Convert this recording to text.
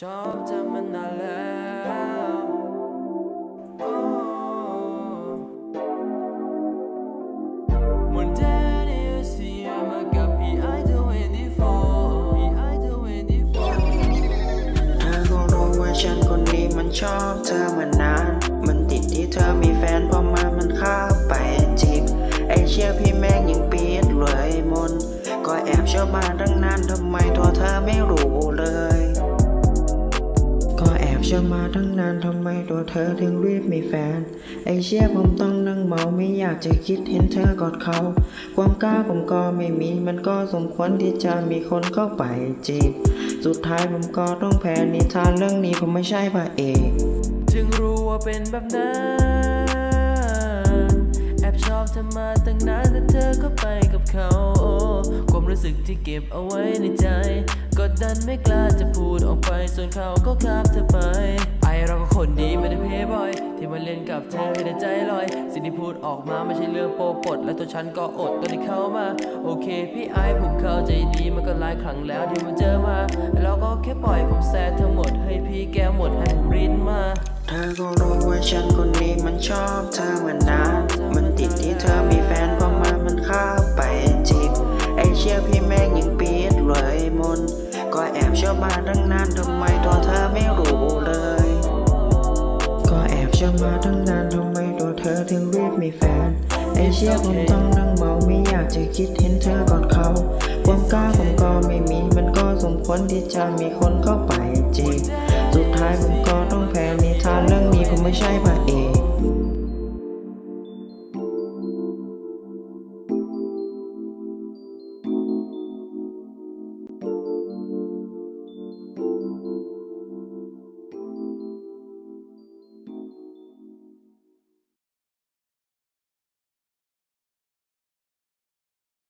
ชอบเธอมานานแล้วโอ้วันเดนี้เสียมากับพี่ไอเธอเวนดี้โฟพี่ไอเธอเวนดี้โฟเธอก็รู้ว่าฉันคนนี้มันชอบเธอมานาน มันติดที่เธอมีแฟนพอมามันข้าไปจีบไอเชี่ยพี่แม่งยังปีดเลยมน ก็แอบชอบมาตั้งนานทำไมตัวเธอไม่รู้ จะมาตั้งนานทำไมตัวเธอถึงรีบมีแฟน ไอเชี่ยผมต้องนั่งเมาไม่อยากจะคิดเห็นเธอกอดเขา ความกล้าผมก็ไม่มี มันก็สมควรที่จะมีคนเข้าไปจีบ สุดท้ายผมก็ต้องแพ้นิทานเรื่องนี้ผมไม่ใช่พระเอก ถึงรู้ว่าเป็นแบบนั้น บชอบเธอมาตั้งนานแต่เธอก็ไปกับเขาโอ้ความรู้สึกที่เก็บเอาไว้ในใจ กดดันไม่กล้าจะพูดออกไป ส่วนเขาก็ข้ามเธอไป ไอเราก็คนดีไม่ได้เพย์บอย ที่มาเล่นกับเธอให้ได้ใจลอย สิ่งที่พูดออกมาไม่ใช่เรื่องโปรปด และตัวฉันก็อดตัวที่เข้ามา โอเค พี่ไอผมเข้าใจดีมันก็หลายครั้งแล้วที่มันเจอมาแล้วก็แค่ปล่อยผมแซดทั้งหมดให้พี่แก้หมดให้ผมรินมา เธอก็รู้ว่าฉันคนนี้มันชอบเธอมานาน ชี่ยพี่แม่งยังปีดเลยมน ก็แอบชอบมาตั้งนานทำไมตัวเธอไม่รู้เลย ก็แอบชอบมาตั้งนานทำไมตัวเธอถึงรีบมีแฟนไอเชี่ยผมต้องนั่งเมาไม่อยากจะคิดเห็นเธอก่อดเขาความกล้าผมก็ไม่มีมันก็สมควรที่จะมีคนเข้าไปจีบสุดท้ายผมก็ต้องแพ้นิทานเรื่องนี้ผมไม่ใช่พระ